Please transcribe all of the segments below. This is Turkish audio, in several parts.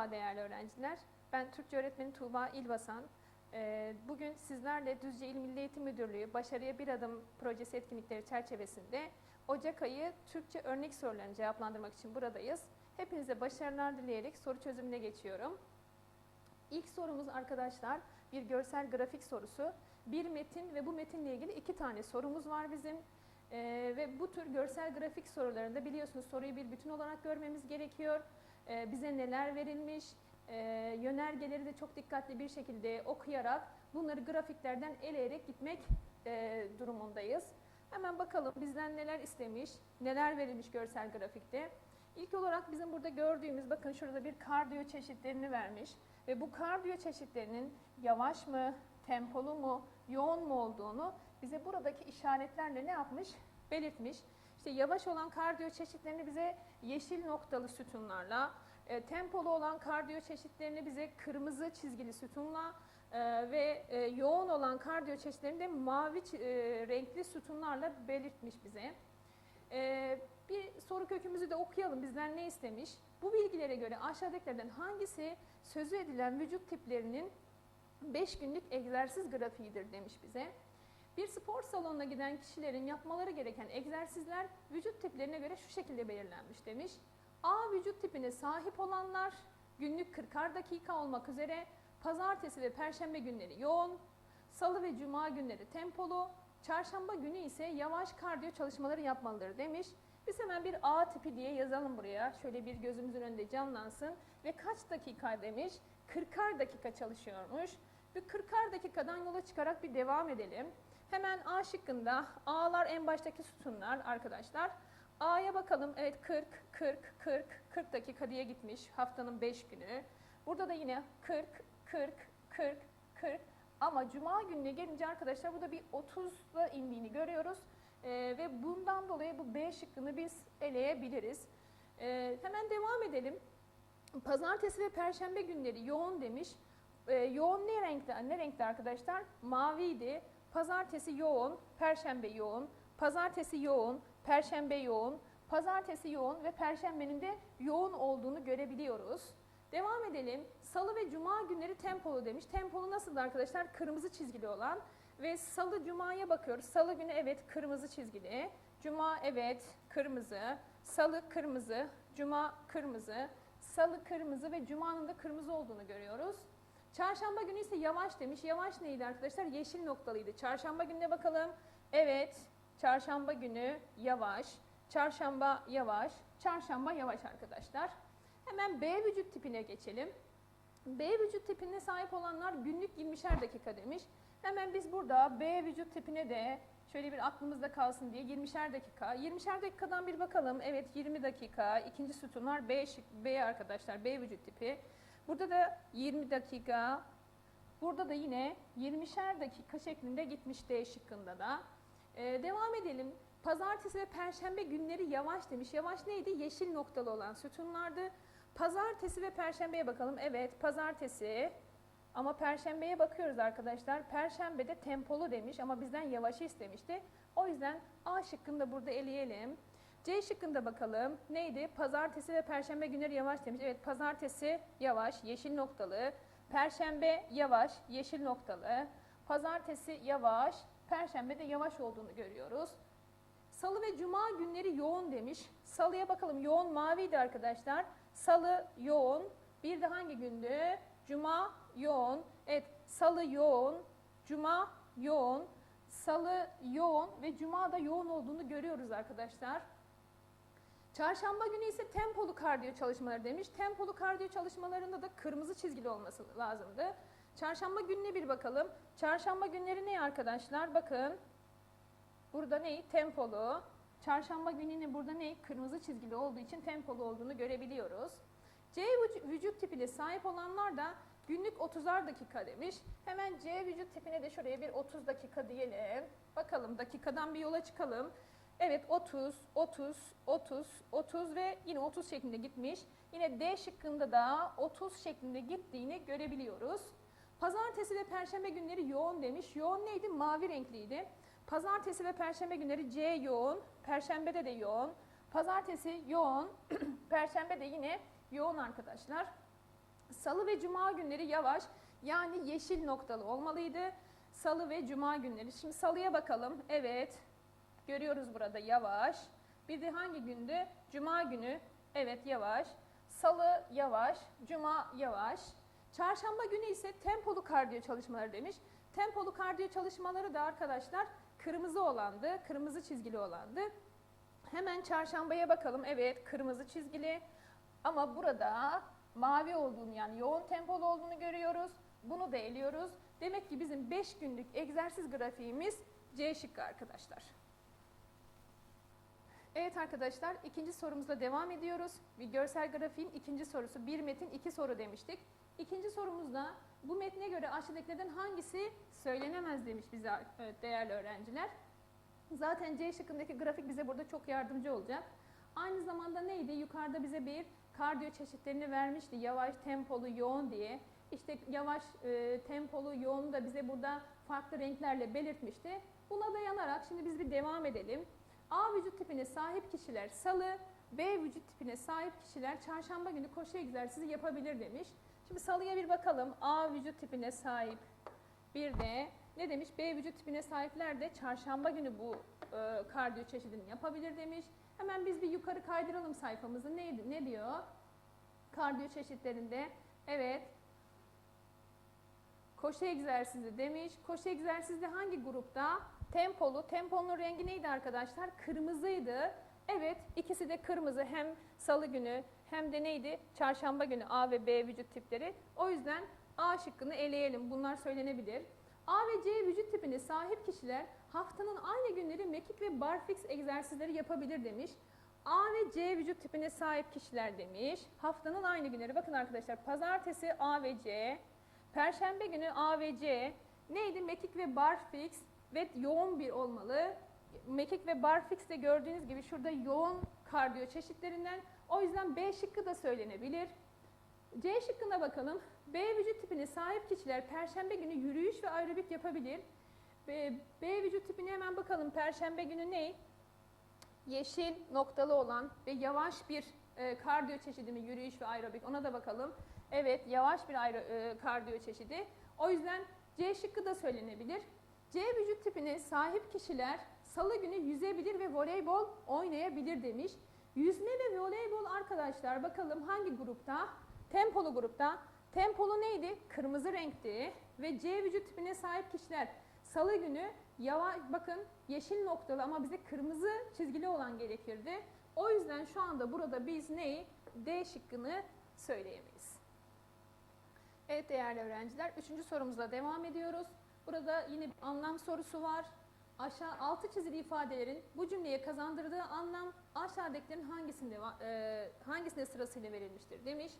Merhaba değerli öğrenciler. Ben Türkçe öğretmeni Tuğba İlbasan. Ee, Bugün sizlerle Düzce İl Milli Eğitim Müdürlüğü Başarıya Bir Adım projesi etkinlikleri çerçevesinde Ocak ayı Türkçe örnek sorularını cevaplandırmak için buradayız. Hepinize başarılar dileyerek soru çözümüne geçiyorum. İlk sorumuz arkadaşlar bir görsel grafik sorusu. Bir metin ve bu metinle ilgili iki tane sorumuz var bizim. Ee, ve bu tür görsel grafik sorularında biliyorsunuz soruyu bir bütün olarak görmemiz gerekiyor. Ee, bize neler verilmiş, e, yönergeleri de çok dikkatli bir şekilde okuyarak bunları grafiklerden eleyerek gitmek e, durumundayız. Hemen bakalım bizden neler istemiş, neler verilmiş görsel grafikte. İlk olarak bizim burada gördüğümüz, bakın şurada bir kardiyo çeşitlerini vermiş ve bu kardiyo çeşitlerinin yavaş mı, tempolu mu, yoğun mu olduğunu bize buradaki işaretlerle ne yapmış? Belirtmiş. İşte yavaş olan kardiyo çeşitlerini bize yeşil noktalı sütunlarla, e, tempolu olan kardiyo çeşitlerini bize kırmızı çizgili sütunla e, ve e, yoğun olan kardiyo çeşitlerini de mavi e, renkli sütunlarla belirtmiş bize. E, bir soru kökümüzü de okuyalım. Bizden ne istemiş? Bu bilgilere göre aşağıdakilerden hangisi sözü edilen vücut tiplerinin 5 günlük egzersiz grafiğidir demiş bize. Bir spor salonuna giden kişilerin yapmaları gereken egzersizler vücut tiplerine göre şu şekilde belirlenmiş demiş. A vücut tipine sahip olanlar günlük 40'ar dakika olmak üzere pazartesi ve perşembe günleri yoğun, salı ve cuma günleri tempolu, çarşamba günü ise yavaş kardiyo çalışmaları yapmalıdır demiş. Biz hemen bir A tipi diye yazalım buraya. Şöyle bir gözümüzün önünde canlansın. Ve kaç dakika demiş? 40'ar dakika çalışıyormuş. Bu 40'ar dakikadan yola çıkarak bir devam edelim. Hemen A şıkkında A'lar en baştaki sütunlar arkadaşlar. A'ya bakalım. Evet 40, 40, 40, 40 dakika diye gitmiş haftanın 5 günü. Burada da yine 40, 40, 40, 40. Ama cuma gününe gelince arkadaşlar burada bir 30'la indiğini görüyoruz. Ee, ve bundan dolayı bu B şıkkını biz eleyebiliriz. Ee, hemen devam edelim. Pazartesi ve perşembe günleri yoğun demiş. Ee, yoğun ne renkte? Ne renkte arkadaşlar? Maviydi. Pazartesi yoğun, perşembe yoğun. Pazartesi yoğun, perşembe yoğun. Pazartesi yoğun ve perşembenin de yoğun olduğunu görebiliyoruz. Devam edelim. Salı ve cuma günleri tempolu demiş. Tempolu nasıldı arkadaşlar? Kırmızı çizgili olan. Ve salı cumaya bakıyoruz. Salı günü evet kırmızı çizgili. Cuma evet kırmızı. Salı kırmızı. Cuma kırmızı. Salı kırmızı ve cumanın da kırmızı olduğunu görüyoruz. Çarşamba günü ise yavaş demiş. Yavaş neydi arkadaşlar? Yeşil noktalıydı. Çarşamba gününe bakalım. Evet. Çarşamba günü yavaş. Çarşamba yavaş. Çarşamba yavaş arkadaşlar. Hemen B vücut tipine geçelim. B vücut tipine sahip olanlar günlük 20'şer dakika demiş. Hemen biz burada B vücut tipine de şöyle bir aklımızda kalsın diye 20'şer dakika. 20'şer dakikadan bir bakalım. Evet 20 dakika. İkinci sütunlar B, B arkadaşlar. B vücut tipi. Burada da 20 dakika. Burada da yine 20'şer dakika şeklinde gitmiş D şıkkında da. Ee, devam edelim. Pazartesi ve perşembe günleri yavaş demiş. Yavaş neydi? Yeşil noktalı olan sütunlardı. Pazartesi ve perşembeye bakalım. Evet pazartesi ama perşembeye bakıyoruz arkadaşlar. Perşembede tempolu demiş ama bizden yavaşı istemişti. O yüzden A şıkkını da burada eleyelim. C şıkkında bakalım. Neydi? Pazartesi ve perşembe günleri yavaş demiş. Evet pazartesi yavaş, yeşil noktalı. Perşembe yavaş, yeşil noktalı. Pazartesi yavaş, perşembe de yavaş olduğunu görüyoruz. Salı ve cuma günleri yoğun demiş. Salıya bakalım. Yoğun maviydi arkadaşlar. Salı yoğun. Bir de hangi gündü? Cuma yoğun. Evet, salı yoğun, cuma yoğun, salı yoğun ve cuma da yoğun olduğunu görüyoruz arkadaşlar. Çarşamba günü ise tempolu kardiyo çalışmaları demiş. Tempolu kardiyo çalışmalarında da kırmızı çizgili olması lazımdı. Çarşamba gününe bir bakalım. Çarşamba günleri ne arkadaşlar? Bakın. Burada ne? Tempolu. Çarşamba gününün burada ne? Kırmızı çizgili olduğu için tempolu olduğunu görebiliyoruz. C vüc- vücut tipine sahip olanlar da günlük 30'ar dakika demiş. Hemen C vücut tipine de şuraya bir 30 dakika diyelim. Bakalım dakikadan bir yola çıkalım. Evet 30, 30, 30, 30 ve yine 30 şeklinde gitmiş. Yine D şıkkında da 30 şeklinde gittiğini görebiliyoruz. Pazartesi ve perşembe günleri yoğun demiş. Yoğun neydi? Mavi renkliydi. Pazartesi ve perşembe günleri C yoğun, perşembede de yoğun. Pazartesi yoğun, perşembe de yine yoğun arkadaşlar. Salı ve cuma günleri yavaş yani yeşil noktalı olmalıydı. Salı ve cuma günleri. Şimdi salıya bakalım. Evet. Görüyoruz burada yavaş. Bir de hangi gündü? Cuma günü. Evet yavaş. Salı yavaş. Cuma yavaş. Çarşamba günü ise tempolu kardiyo çalışmaları demiş. Tempolu kardiyo çalışmaları da arkadaşlar kırmızı olandı. Kırmızı çizgili olandı. Hemen çarşambaya bakalım. Evet kırmızı çizgili. Ama burada mavi olduğunu yani yoğun tempolu olduğunu görüyoruz. Bunu da eliyoruz. Demek ki bizim 5 günlük egzersiz grafiğimiz C şıkkı arkadaşlar. Evet arkadaşlar ikinci sorumuzla devam ediyoruz. Bir görsel grafiğin ikinci sorusu. Bir metin iki soru demiştik. İkinci sorumuzda bu metne göre aşağıdakilerden hangisi söylenemez demiş bize evet, değerli öğrenciler. Zaten C şıkkındaki grafik bize burada çok yardımcı olacak. Aynı zamanda neydi? Yukarıda bize bir kardiyo çeşitlerini vermişti. Yavaş, tempolu, yoğun diye. İşte yavaş, e, tempolu, yoğun da bize burada farklı renklerle belirtmişti. Buna dayanarak şimdi biz bir devam edelim. A vücut tipine sahip kişiler salı, B vücut tipine sahip kişiler çarşamba günü koşu egzersizi yapabilir demiş. Şimdi salıya bir bakalım. A vücut tipine sahip bir de ne demiş? B vücut tipine sahipler de çarşamba günü bu e, kardiyo çeşidini yapabilir demiş. Hemen biz bir yukarı kaydıralım sayfamızı. Neydi? Ne diyor? Kardiyo çeşitlerinde. Evet. Koşu egzersizi demiş. Koşu egzersizde hangi grupta? Tempolu. Temponun rengi neydi arkadaşlar? Kırmızıydı. Evet, ikisi de kırmızı. Hem salı günü hem de neydi? Çarşamba günü A ve B vücut tipleri. O yüzden A şıkkını eleyelim. Bunlar söylenebilir. A ve C vücut tipine sahip kişiler haftanın aynı günleri mekik ve barfix egzersizleri yapabilir demiş. A ve C vücut tipine sahip kişiler demiş. Haftanın aynı günleri. Bakın arkadaşlar pazartesi A ve C, perşembe günü A ve C. Neydi? Mekik ve barfix ve yoğun bir olmalı. Mekik ve barfix de gördüğünüz gibi şurada yoğun kardiyo çeşitlerinden. O yüzden B şıkkı da söylenebilir. C şıkkına bakalım. B vücut tipine sahip kişiler perşembe günü yürüyüş ve aerobik yapabilir. B, B vücut tipine hemen bakalım. Perşembe günü ne? Yeşil noktalı olan ve yavaş bir e, kardiyo çeşidi mi? Yürüyüş ve aerobik. Ona da bakalım. Evet, yavaş bir aero, e, kardiyo çeşidi. O yüzden C şıkkı da söylenebilir. C vücut tipine sahip kişiler salı günü yüzebilir ve voleybol oynayabilir demiş. Yüzme ve voleybol arkadaşlar bakalım hangi grupta? Tempolu grupta. Tempolu neydi? Kırmızı renkti ve C vücut tipine sahip kişiler salı günü yavaş bakın yeşil noktalı ama bize kırmızı çizgili olan gerekirdi. O yüzden şu anda burada biz neyi? D şıkkını söyleyemeyiz. Evet değerli öğrenciler, üçüncü sorumuzla devam ediyoruz. Burada yine anlam sorusu var. Aşağı altı çizili ifadelerin bu cümleye kazandırdığı anlam aşağıdakilerin hangisinde e, hangisinde sırasıyla verilmiştir demiş.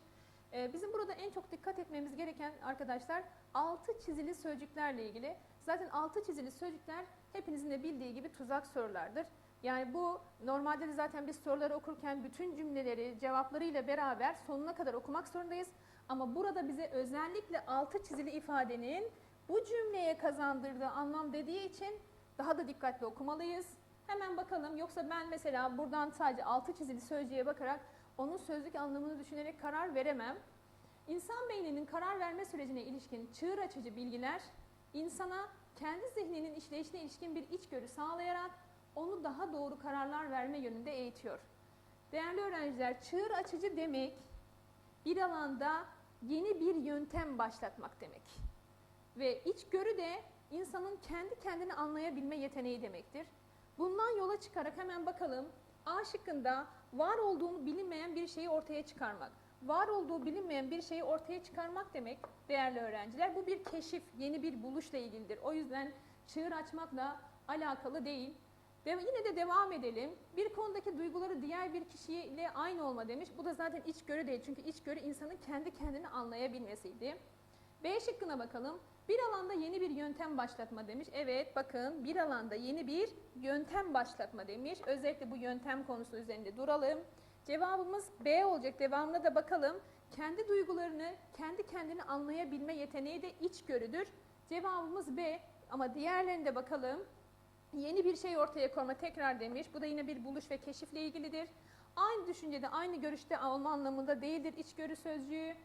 E, bizim burada en çok dikkat etmemiz gereken arkadaşlar altı çizili sözcüklerle ilgili. Zaten altı çizili sözcükler hepinizin de bildiği gibi tuzak sorulardır. Yani bu normalde de zaten biz soruları okurken bütün cümleleri cevaplarıyla beraber sonuna kadar okumak zorundayız. Ama burada bize özellikle altı çizili ifadenin bu cümleye kazandırdığı anlam dediği için daha da dikkatli okumalıyız. Hemen bakalım yoksa ben mesela buradan sadece altı çizili sözcüğe bakarak onun sözlük anlamını düşünerek karar veremem. İnsan beyninin karar verme sürecine ilişkin çığır açıcı bilgiler insana kendi zihninin işleyişine ilişkin bir içgörü sağlayarak onu daha doğru kararlar verme yönünde eğitiyor. Değerli öğrenciler, çığır açıcı demek bir alanda yeni bir yöntem başlatmak demek. Ve içgörü de insanın kendi kendini anlayabilme yeteneği demektir. Bundan yola çıkarak hemen bakalım. A şıkkında var olduğunu bilinmeyen bir şeyi ortaya çıkarmak. Var olduğu bilinmeyen bir şeyi ortaya çıkarmak demek değerli öğrenciler. Bu bir keşif, yeni bir buluşla ilgilidir. O yüzden çığır açmakla alakalı değil. Ve yine de devam edelim. Bir konudaki duyguları diğer bir kişiyle aynı olma demiş. Bu da zaten içgörü değil. Çünkü içgörü insanın kendi kendini anlayabilmesiydi. B şıkkına bakalım. Bir alanda yeni bir yöntem başlatma demiş. Evet bakın bir alanda yeni bir yöntem başlatma demiş. Özellikle bu yöntem konusu üzerinde duralım. Cevabımız B olacak. Devamına da bakalım. Kendi duygularını kendi kendini anlayabilme yeteneği de içgörüdür. Cevabımız B ama diğerlerine de bakalım. Yeni bir şey ortaya koyma tekrar demiş. Bu da yine bir buluş ve keşifle ilgilidir. Aynı düşüncede, aynı görüşte olma anlamında değildir içgörü sözcüğü.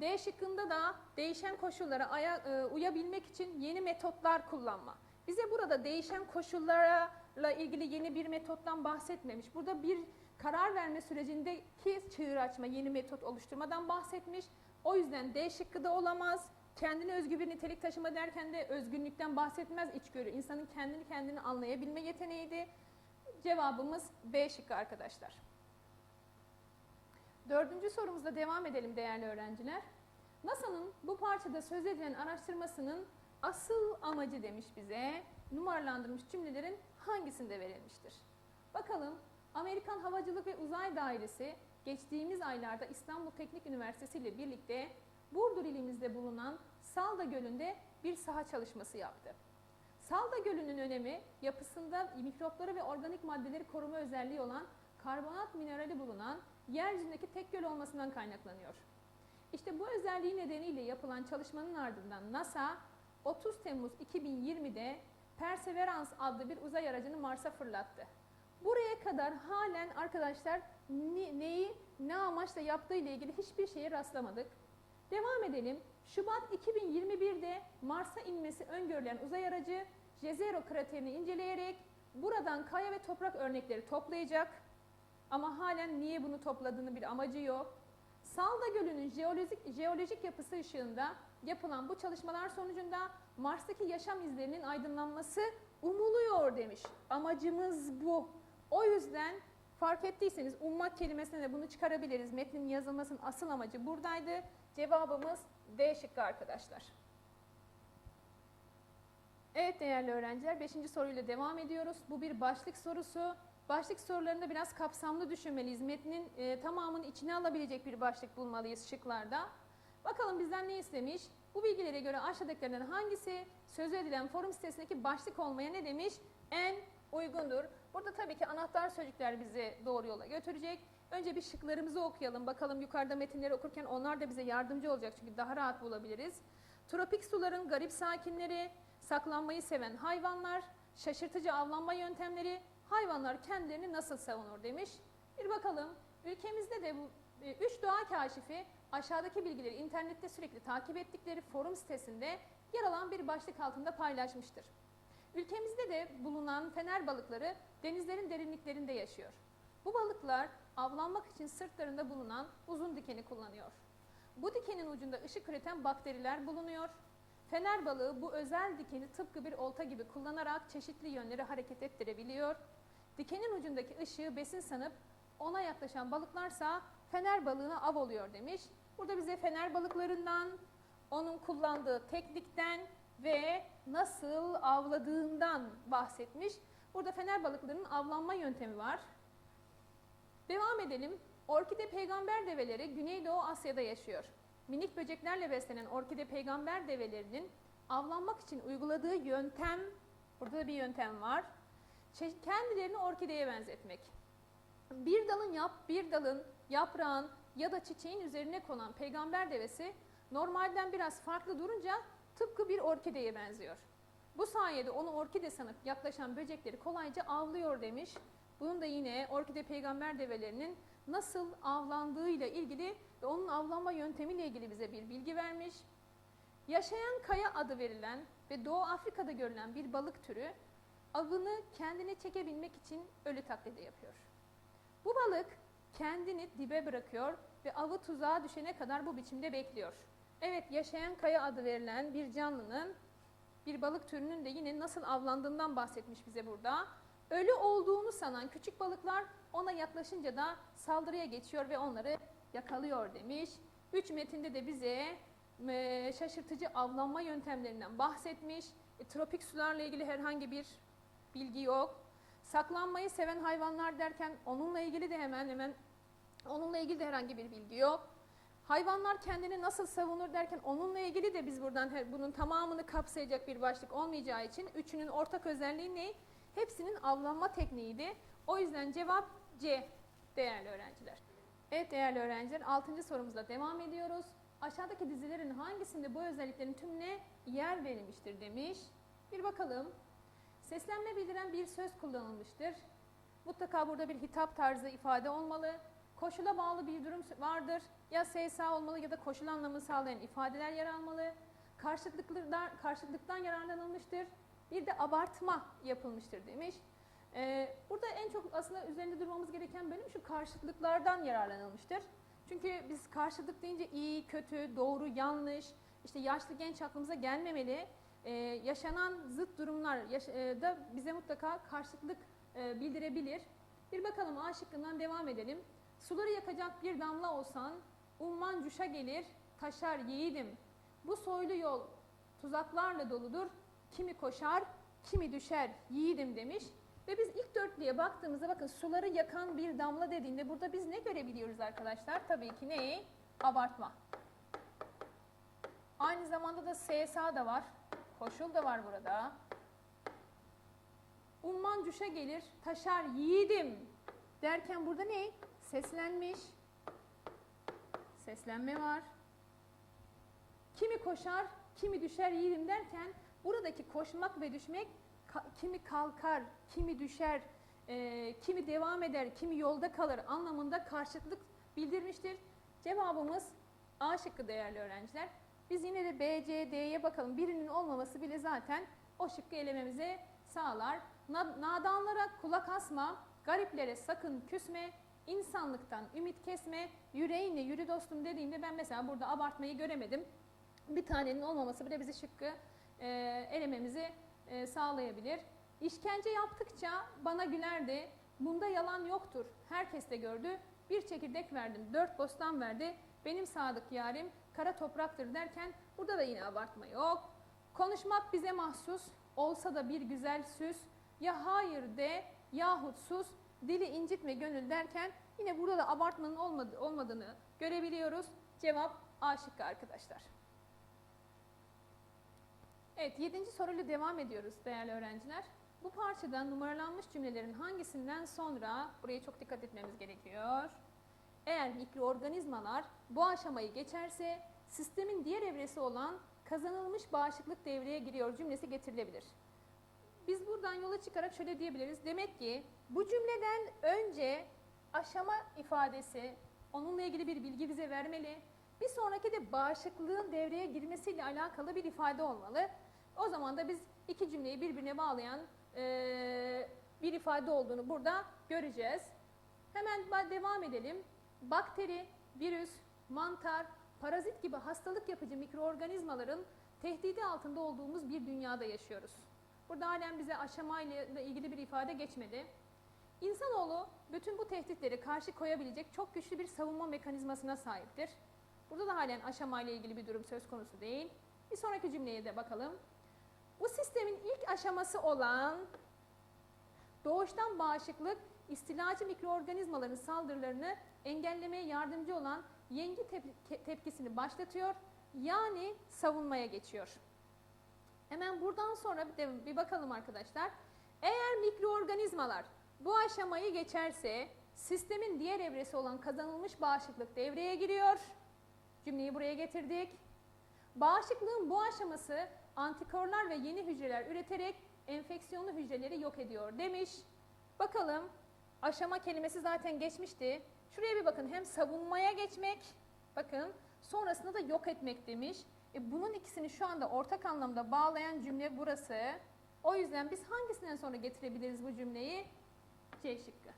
D şıkkında da değişen koşullara e, uyabilmek için yeni metotlar kullanma. Bize burada değişen koşullarla ilgili yeni bir metottan bahsetmemiş. Burada bir karar verme sürecindeki çığır açma, yeni metot oluşturmadan bahsetmiş. O yüzden D şıkkı da olamaz. Kendine özgü bir nitelik taşıma derken de özgünlükten bahsetmez içgörü. İnsanın kendini kendini anlayabilme yeteneğiydi. Cevabımız B şıkkı arkadaşlar. Dördüncü sorumuzla devam edelim değerli öğrenciler. NASA'nın bu parçada söz edilen araştırmasının asıl amacı demiş bize. Numaralandırmış cümlelerin hangisinde verilmiştir? Bakalım Amerikan Havacılık ve Uzay Dairesi geçtiğimiz aylarda İstanbul Teknik Üniversitesi ile birlikte Burdur ilimizde bulunan Salda Gölü'nde bir saha çalışması yaptı. Salda Gölü'nün önemi yapısında mikropları ve organik maddeleri koruma özelliği olan karbonat minerali bulunan yeryüzündeki tek göl olmasından kaynaklanıyor. İşte bu özelliği nedeniyle yapılan çalışmanın ardından NASA 30 Temmuz 2020'de Perseverance adlı bir uzay aracını Mars'a fırlattı. Buraya kadar halen arkadaşlar ne- neyi ne amaçla yaptığı ile ilgili hiçbir şeye rastlamadık. Devam edelim. Şubat 2021'de Mars'a inmesi öngörülen uzay aracı Jezero kraterini inceleyerek buradan kaya ve toprak örnekleri toplayacak. Ama halen niye bunu topladığını bir amacı yok. Salda Gölü'nün jeolojik, jeolojik yapısı ışığında yapılan bu çalışmalar sonucunda Mars'taki yaşam izlerinin aydınlanması umuluyor demiş. Amacımız bu. O yüzden fark ettiyseniz ummak kelimesine de bunu çıkarabiliriz. Metnin yazılmasının asıl amacı buradaydı. Cevabımız D şıkkı arkadaşlar. Evet değerli öğrenciler 5. soruyla devam ediyoruz. Bu bir başlık sorusu. Başlık sorularında biraz kapsamlı düşünmeliyiz. Metnin e, tamamını içine alabilecek bir başlık bulmalıyız şıklarda. Bakalım bizden ne istemiş? Bu bilgilere göre aşağıdakilerden hangisi sözü edilen forum sitesindeki başlık olmaya ne demiş? En uygundur. Burada tabii ki anahtar sözcükler bizi doğru yola götürecek. Önce bir şıklarımızı okuyalım. Bakalım yukarıda metinleri okurken onlar da bize yardımcı olacak çünkü daha rahat bulabiliriz. Tropik suların garip sakinleri, saklanmayı seven hayvanlar, şaşırtıcı avlanma yöntemleri, hayvanlar kendilerini nasıl savunur demiş. Bir bakalım. Ülkemizde de bu e, üç doğa kaşifi aşağıdaki bilgileri internette sürekli takip ettikleri forum sitesinde yer alan bir başlık altında paylaşmıştır. Ülkemizde de bulunan fener balıkları denizlerin derinliklerinde yaşıyor. Bu balıklar avlanmak için sırtlarında bulunan uzun dikeni kullanıyor. Bu dikenin ucunda ışık üreten bakteriler bulunuyor. Fener balığı bu özel dikeni tıpkı bir olta gibi kullanarak çeşitli yönlere hareket ettirebiliyor. Dikenin ucundaki ışığı besin sanıp ona yaklaşan balıklarsa fener balığına av oluyor demiş. Burada bize fener balıklarından, onun kullandığı teknikten ve nasıl avladığından bahsetmiş. Burada fener balıklarının avlanma yöntemi var. Devam edelim. Orkide peygamber develeri Güneydoğu Asya'da yaşıyor. Minik böceklerle beslenen orkide peygamber develerinin avlanmak için uyguladığı yöntem, burada da bir yöntem var. Kendilerini orkideye benzetmek. Bir dalın yap, bir dalın, yaprağın ya da çiçeğin üzerine konan peygamber devesi normalden biraz farklı durunca tıpkı bir orkideye benziyor. Bu sayede onu orkide sanıp yaklaşan böcekleri kolayca avlıyor demiş. Bunun da yine orkide peygamber develerinin nasıl avlandığıyla ilgili ve onun avlanma yöntemiyle ilgili bize bir bilgi vermiş. Yaşayan kaya adı verilen ve Doğu Afrika'da görülen bir balık türü avını kendine çekebilmek için ölü taklidi yapıyor. Bu balık kendini dibe bırakıyor ve avı tuzağa düşene kadar bu biçimde bekliyor. Evet yaşayan kaya adı verilen bir canlının bir balık türünün de yine nasıl avlandığından bahsetmiş bize burada. Ölü olduğunu sanan küçük balıklar ona yaklaşınca da saldırıya geçiyor ve onları yakalıyor demiş. Üç metinde de bize e, şaşırtıcı avlanma yöntemlerinden bahsetmiş. E, tropik sularla ilgili herhangi bir bilgi yok. Saklanmayı seven hayvanlar derken onunla ilgili de hemen hemen onunla ilgili de herhangi bir bilgi yok. Hayvanlar kendini nasıl savunur derken onunla ilgili de biz buradan bunun tamamını kapsayacak bir başlık olmayacağı için üçünün ortak özelliği ne? Hepsinin avlanma tekniğiydi. O yüzden cevap C değerli öğrenciler. Evet değerli öğrenciler 6. sorumuzla devam ediyoruz. Aşağıdaki dizilerin hangisinde bu özelliklerin tümüne yer verilmiştir demiş. Bir bakalım. Seslenme bildiren bir söz kullanılmıştır. Mutlaka burada bir hitap tarzı ifade olmalı. koşula bağlı bir durum vardır. Ya SSA olmalı ya da koşul anlamı sağlayan ifadeler yer almalı. Karşıtlıktan, karşıtlıktan yararlanılmıştır. Bir de abartma yapılmıştır demiş. Ee, burada en çok aslında üzerinde durmamız gereken bölüm şu karşıtlıklardan yararlanılmıştır. Çünkü biz karşıtlık deyince iyi, kötü, doğru, yanlış, işte yaşlı genç aklımıza gelmemeli. Ee, yaşanan zıt durumlar yaş- e, da bize mutlaka karşıtlık e, bildirebilir. Bir bakalım A şıkkından devam edelim. Suları yakacak bir damla olsan, umman cuşa gelir, taşar yiğidim. Bu soylu yol tuzaklarla doludur, kimi koşar, kimi düşer yiğidim demiş. Ve biz ilk dörtlüye baktığımızda bakın suları yakan bir damla dediğinde burada biz ne görebiliyoruz arkadaşlar? Tabii ki ne? Abartma. Aynı zamanda da SSA da var. Koşul da var burada. Umman cuşa gelir, taşar yiğidim derken burada ne? Seslenmiş. Seslenme var. Kimi koşar, kimi düşer yiğidim derken buradaki koşmak ve düşmek kimi kalkar, kimi düşer, e, kimi devam eder, kimi yolda kalır anlamında karşıtlık bildirmiştir. Cevabımız A şıkkı değerli öğrenciler. Biz yine de B, C, D'ye bakalım. Birinin olmaması bile zaten o şıkkı elememize sağlar. Na- nadanlara kulak asma, gariplere sakın küsme, insanlıktan ümit kesme, yüreğinle yürü dostum dediğinde ben mesela burada abartmayı göremedim. Bir tanenin olmaması bile bizi şıkkı e, elememizi e, sağlayabilir. İşkence yaptıkça bana gülerdi, bunda yalan yoktur, herkes de gördü. Bir çekirdek verdim, dört bostan verdi, benim sadık yarim kara topraktır derken burada da yine abartma yok. Konuşmak bize mahsus, olsa da bir güzel süs, ya hayır de yahut sus, dili incitme gönül derken yine burada da abartmanın olmadı, olmadığını görebiliyoruz. Cevap A şıkkı arkadaşlar. Evet, yedinci soruyla devam ediyoruz değerli öğrenciler. Bu parçada numaralanmış cümlelerin hangisinden sonra, buraya çok dikkat etmemiz gerekiyor. Eğer mikroorganizmalar bu aşamayı geçerse sistemin diğer evresi olan kazanılmış bağışıklık devreye giriyor cümlesi getirilebilir. Biz buradan yola çıkarak şöyle diyebiliriz. Demek ki bu cümleden önce aşama ifadesi onunla ilgili bir bilgi bize vermeli. Bir sonraki de bağışıklığın devreye girmesiyle alakalı bir ifade olmalı. O zaman da biz iki cümleyi birbirine bağlayan eee, bir ifade olduğunu burada göreceğiz. Hemen devam edelim. Bakteri, virüs, mantar, parazit gibi hastalık yapıcı mikroorganizmaların tehdidi altında olduğumuz bir dünyada yaşıyoruz. Burada halen bize aşamayla ilgili bir ifade geçmedi. İnsanoğlu bütün bu tehditleri karşı koyabilecek çok güçlü bir savunma mekanizmasına sahiptir. Burada da halen aşamayla ilgili bir durum söz konusu değil. Bir sonraki cümleye de bakalım. Bu sistemin ilk aşaması olan doğuştan bağışıklık, istilacı mikroorganizmaların saldırılarını engellemeye yardımcı olan yengi tep- tepkisini başlatıyor, yani savunmaya geçiyor. Hemen buradan sonra bir, de bir bakalım arkadaşlar. Eğer mikroorganizmalar bu aşamayı geçerse sistemin diğer evresi olan kazanılmış bağışıklık devreye giriyor. Cümleyi buraya getirdik. Bağışıklığın bu aşaması antikorlar ve yeni hücreler üreterek enfeksiyonlu hücreleri yok ediyor demiş. Bakalım aşama kelimesi zaten geçmişti. Şuraya bir bakın hem savunmaya geçmek bakın sonrasında da yok etmek demiş. E bunun ikisini şu anda ortak anlamda bağlayan cümle burası. O yüzden biz hangisinden sonra getirebiliriz bu cümleyi? C şıkkı.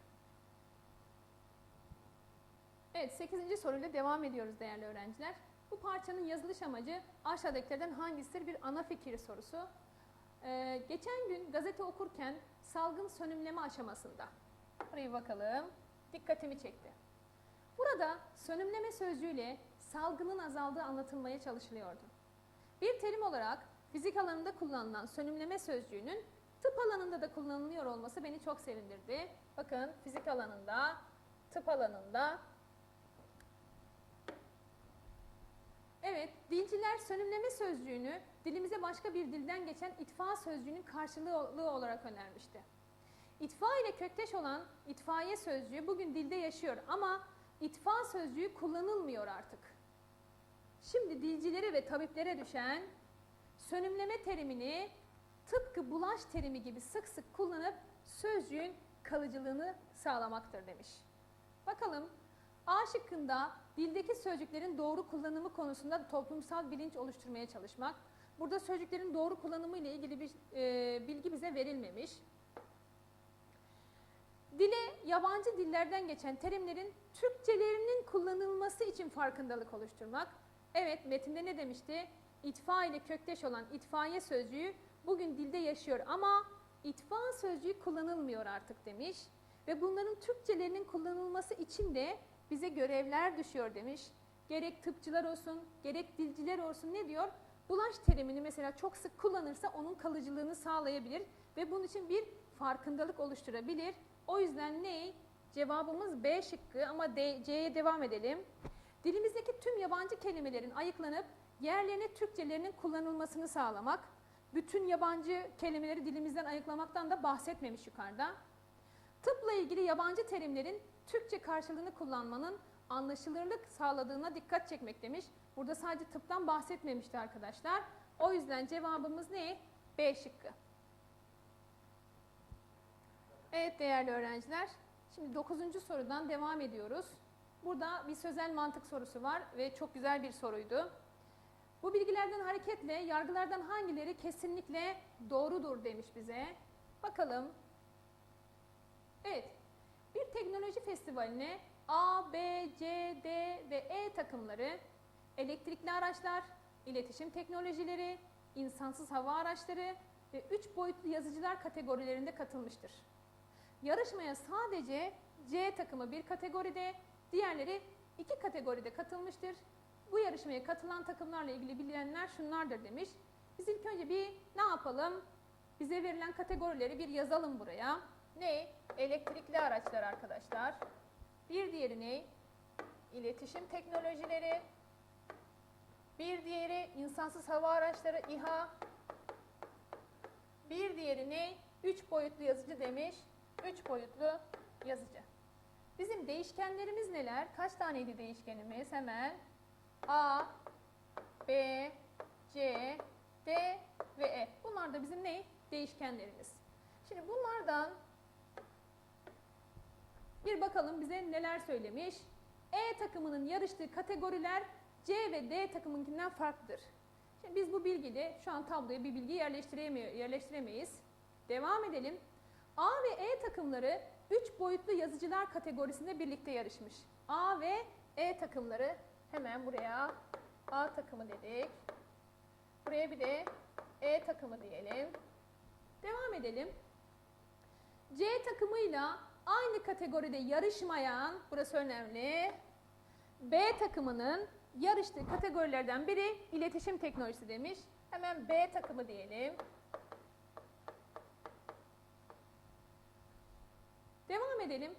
Evet 8. soruyla devam ediyoruz değerli öğrenciler. Bu parçanın yazılış amacı aşağıdakilerden hangisidir bir ana fikir sorusu. Ee, geçen gün gazete okurken salgın sönümleme aşamasında. Buraya bakalım. Dikkatimi çekti. Burada sönümleme sözcüğüyle salgının azaldığı anlatılmaya çalışılıyordu. Bir terim olarak fizik alanında kullanılan sönümleme sözcüğünün tıp alanında da kullanılıyor olması beni çok sevindirdi. Bakın fizik alanında, tıp alanında Evet, dilciler sönümleme sözcüğünü dilimize başka bir dilden geçen itfa sözcüğünün karşılığı olarak önermişti. İtfa ile kökteş olan itfaiye sözcüğü bugün dilde yaşıyor ama itfa sözcüğü kullanılmıyor artık. Şimdi dilcilere ve tabiplere düşen sönümleme terimini tıpkı bulaş terimi gibi sık sık kullanıp sözcüğün kalıcılığını sağlamaktır demiş. Bakalım A şıkkında dildeki sözcüklerin doğru kullanımı konusunda toplumsal bilinç oluşturmaya çalışmak. Burada sözcüklerin doğru kullanımı ile ilgili bir e, bilgi bize verilmemiş. Dile yabancı dillerden geçen terimlerin Türkçelerinin kullanılması için farkındalık oluşturmak. Evet metinde ne demişti? İtfa ile kökteş olan itfaiye sözcüğü bugün dilde yaşıyor ama itfa sözcüğü kullanılmıyor artık demiş. Ve bunların Türkçelerinin kullanılması için de bize görevler düşüyor demiş. Gerek tıpçılar olsun, gerek dilciler olsun ne diyor? Bulaş terimini mesela çok sık kullanırsa onun kalıcılığını sağlayabilir ve bunun için bir farkındalık oluşturabilir. O yüzden ne? Cevabımız B şıkkı ama C'ye devam edelim. Dilimizdeki tüm yabancı kelimelerin ayıklanıp yerlerine Türkçelerinin kullanılmasını sağlamak. Bütün yabancı kelimeleri dilimizden ayıklamaktan da bahsetmemiş yukarıda. Tıpla ilgili yabancı terimlerin Türkçe karşılığını kullanmanın anlaşılırlık sağladığına dikkat çekmek demiş. Burada sadece tıptan bahsetmemişti arkadaşlar. O yüzden cevabımız ne? B şıkkı. Evet değerli öğrenciler. Şimdi 9. sorudan devam ediyoruz. Burada bir sözel mantık sorusu var ve çok güzel bir soruydu. Bu bilgilerden hareketle yargılardan hangileri kesinlikle doğrudur demiş bize. Bakalım. Evet. Bir teknoloji festivaline A, B, C, D ve E takımları elektrikli araçlar, iletişim teknolojileri, insansız hava araçları ve 3 boyutlu yazıcılar kategorilerinde katılmıştır. Yarışmaya sadece C takımı bir kategoride, diğerleri iki kategoride katılmıştır. Bu yarışmaya katılan takımlarla ilgili bilinenler şunlardır demiş. Biz ilk önce bir ne yapalım? Bize verilen kategorileri bir yazalım buraya. Ne? Elektrikli araçlar arkadaşlar. Bir diğeri ne? İletişim teknolojileri. Bir diğeri insansız hava araçları İHA. Bir diğeri ne? Üç boyutlu yazıcı demiş. Üç boyutlu yazıcı. Bizim değişkenlerimiz neler? Kaç taneydi değişkenimiz? Hemen A, B, C, D ve E. Bunlar da bizim ne? Değişkenlerimiz. Şimdi bunlardan bir bakalım bize neler söylemiş. E takımının yarıştığı kategoriler C ve D takımınkinden farklıdır. Şimdi biz bu bilgiyle şu an tabloya bir bilgi yerleştiremeyiz. Devam edelim. A ve E takımları 3 boyutlu yazıcılar kategorisinde birlikte yarışmış. A ve E takımları hemen buraya A takımı dedik. Buraya bir de E takımı diyelim. Devam edelim. C takımıyla aynı kategoride yarışmayan, burası önemli, B takımının yarıştığı kategorilerden biri iletişim teknolojisi demiş. Hemen B takımı diyelim. Devam edelim.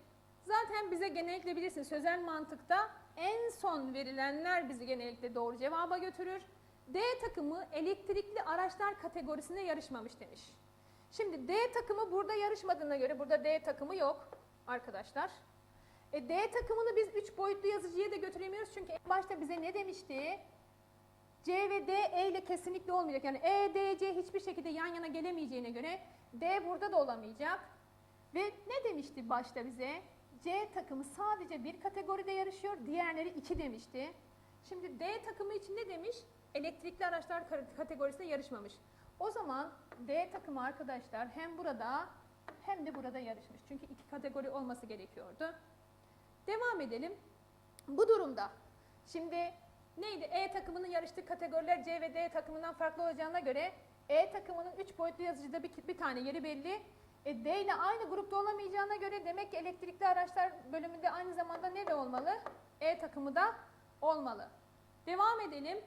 Zaten bize genellikle bilirsin sözel mantıkta en son verilenler bizi genellikle doğru cevaba götürür. D takımı elektrikli araçlar kategorisinde yarışmamış demiş. Şimdi D takımı burada yarışmadığına göre burada D takımı yok arkadaşlar. E, D takımını biz 3 boyutlu yazıcıya da götüremiyoruz çünkü en başta bize ne demişti? C ve D E ile kesinlikle olmayacak. Yani E, D, C hiçbir şekilde yan yana gelemeyeceğine göre D burada da olamayacak. Ve ne demişti başta bize? C takımı sadece bir kategoride yarışıyor, diğerleri iki demişti. Şimdi D takımı için ne demiş? Elektrikli araçlar kategorisinde yarışmamış. O zaman D takımı arkadaşlar hem burada hem de burada yarışmış. Çünkü iki kategori olması gerekiyordu. Devam edelim. Bu durumda şimdi neydi? E takımının yarıştığı kategoriler C ve D takımından farklı olacağına göre E takımının 3 boyutlu yazıcıda bir, bir tane yeri belli. E, D ile aynı grupta olamayacağına göre demek ki elektrikli araçlar bölümünde aynı zamanda ne de olmalı? E takımı da olmalı. Devam edelim.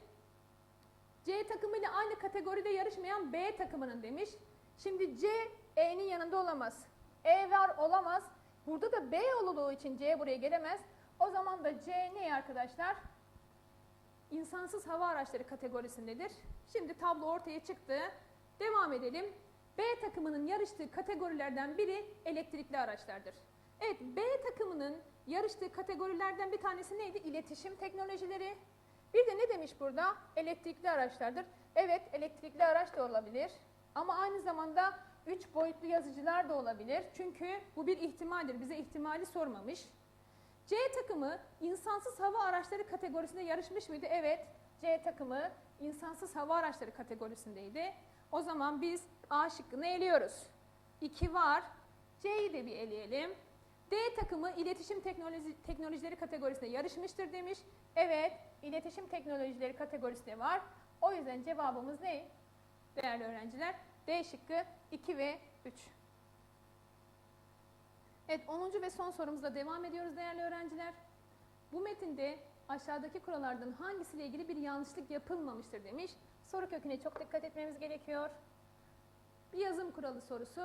C takımıyla aynı kategoride yarışmayan B takımının demiş. Şimdi C, E'nin yanında olamaz. E var olamaz. Burada da B olduğu için C buraya gelemez. O zaman da C ne arkadaşlar? İnsansız hava araçları kategorisindedir. Şimdi tablo ortaya çıktı. Devam edelim. B takımının yarıştığı kategorilerden biri elektrikli araçlardır. Evet, B takımının yarıştığı kategorilerden bir tanesi neydi? İletişim teknolojileri. Bir de ne demiş burada? Elektrikli araçlardır. Evet, elektrikli araç da olabilir. Ama aynı zamanda 3 boyutlu yazıcılar da olabilir. Çünkü bu bir ihtimaldir. Bize ihtimali sormamış. C takımı insansız hava araçları kategorisinde yarışmış mıydı? Evet. C takımı insansız hava araçları kategorisindeydi. O zaman biz A şıkkını eliyoruz. 2 var. C'yi de bir eleyelim. D takımı iletişim teknoloji, teknolojileri kategorisinde yarışmıştır demiş. Evet, iletişim teknolojileri kategorisinde var. O yüzden cevabımız ne? Değerli öğrenciler, D şıkkı 2 ve 3. Evet, 10. ve son sorumuzla devam ediyoruz değerli öğrenciler. Bu metinde aşağıdaki kurallardan hangisiyle ilgili bir yanlışlık yapılmamıştır demiş. Soru köküne çok dikkat etmemiz gerekiyor. Bir yazım kuralı sorusu.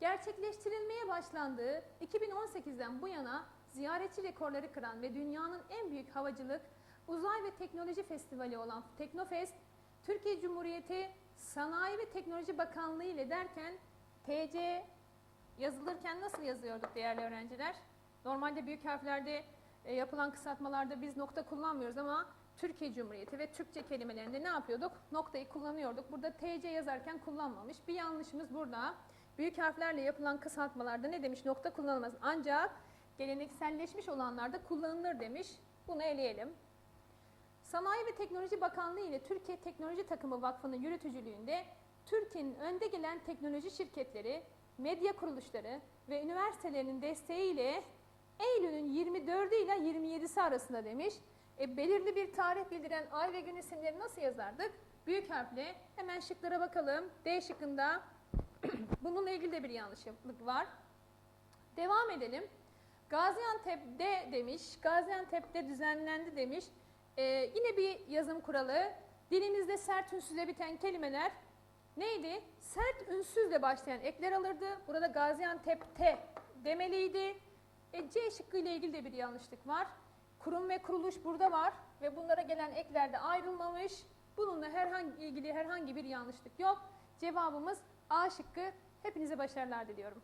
Gerçekleştirilmeye başlandığı 2018'den bu yana ziyaretçi rekorları kıran ve dünyanın en büyük havacılık, uzay ve teknoloji festivali olan Teknofest, Türkiye Cumhuriyeti Sanayi ve Teknoloji Bakanlığı ile derken TC yazılırken nasıl yazıyorduk değerli öğrenciler? Normalde büyük harflerde e, yapılan kısaltmalarda biz nokta kullanmıyoruz ama Türkiye Cumhuriyeti ve Türkçe kelimelerinde ne yapıyorduk? Noktayı kullanıyorduk. Burada TC yazarken kullanmamış. Bir yanlışımız burada. Büyük harflerle yapılan kısaltmalarda ne demiş? Nokta kullanılmaz. Ancak gelenekselleşmiş olanlarda kullanılır demiş. Bunu eleyelim. Sanayi ve Teknoloji Bakanlığı ile Türkiye Teknoloji Takımı Vakfı'nın yürütücülüğünde Türkiye'nin önde gelen teknoloji şirketleri, medya kuruluşları ve üniversitelerinin desteğiyle Eylül'ün 24'ü ile 27'si arasında demiş. E, belirli bir tarih bildiren ay ve gün isimleri nasıl yazardık? Büyük harfle. Hemen şıklara bakalım. D şıkkında bununla ilgili de bir yanlışlık var. Devam edelim. Gaziantep'de demiş, Gaziantep'te düzenlendi demiş. Ee, yine bir yazım kuralı. Dilimizde sert ünsüzle biten kelimeler neydi? Sert ünsüzle başlayan ekler alırdı. Burada Gaziantep'te demeliydi. E, C şıkkı ile ilgili de bir yanlışlık var. Kurum ve kuruluş burada var ve bunlara gelen ekler de ayrılmamış. Bununla herhangi ilgili herhangi bir yanlışlık yok. Cevabımız A şıkkı. Hepinize başarılar diliyorum.